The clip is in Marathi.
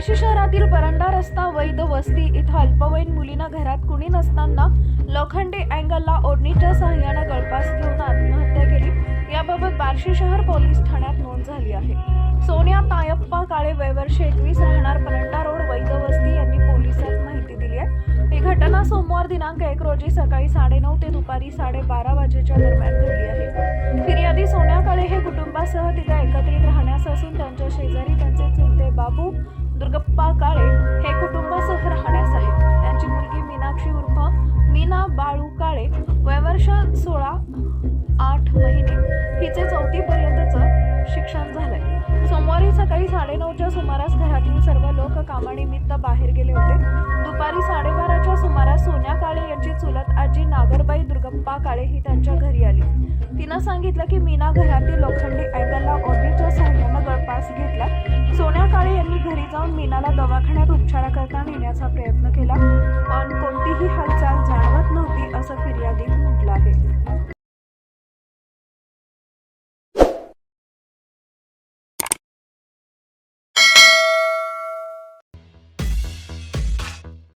बार्शी शहरातील परंडा रस्ता वैद वस्ती इथं अल्पवयीन मुलीनं घरात कुणी नसताना लोखंडी अँगलला ओढणीच्या सहाय्यानं गळपास घेऊन आत्महत्या केली. याबाबत बार्शी शहर पोलीस ठाण्यात नोंद झाली आहे. सोनिया तायप्पा काळे वयवर्ष एकवीस राहणार परंडा रोड वैद वस्ती यांनी पोलिसात माहिती दिली आहे. ही घटना सोमवार दिनांक एक रोजी सकाळी साडेनऊ ते दुपारी साडेबारा वाजेच्या दरम्यान घडली आहे. फिर्यादी सोन्या काळे हे कुटुंबासह तिथे एकत्रित राहण्यास असून त्यांच्या शेजारी त्यांचे चुलते बाबू दुर्गप्पा काळे हे कुटुंबासह राहण्यास आहेत. त्यांची मुलगी मीनाक्षी उर्फ मीना बाळू काळे वयवर्ष सोळा आठ महिने. हिचे चौथीपर्यंतचं शिक्षण झालंय. सोमवारी सकाळी साडेनऊच्या सुमारास घरातील सर्व लोक कामानिमित्त बाहेर गेले होते. दुपारी साडेबाराच्या सुमारास सोन्या काळे यांची चुलत आजी नागरबाई दुर्गप्पा काळे ही त्यांच्या घरी आली. तिनं सांगितलं की मीना घरातील लोखंडी अँगलला ओढणीच्या सहाय्यानं दवाखान्यात उपचाराकरता नेण्याचा प्रयत्न केला पण कोणतीही हालचाल जाणवत नव्हती असं फिर्यादीत म्हटलं आहे.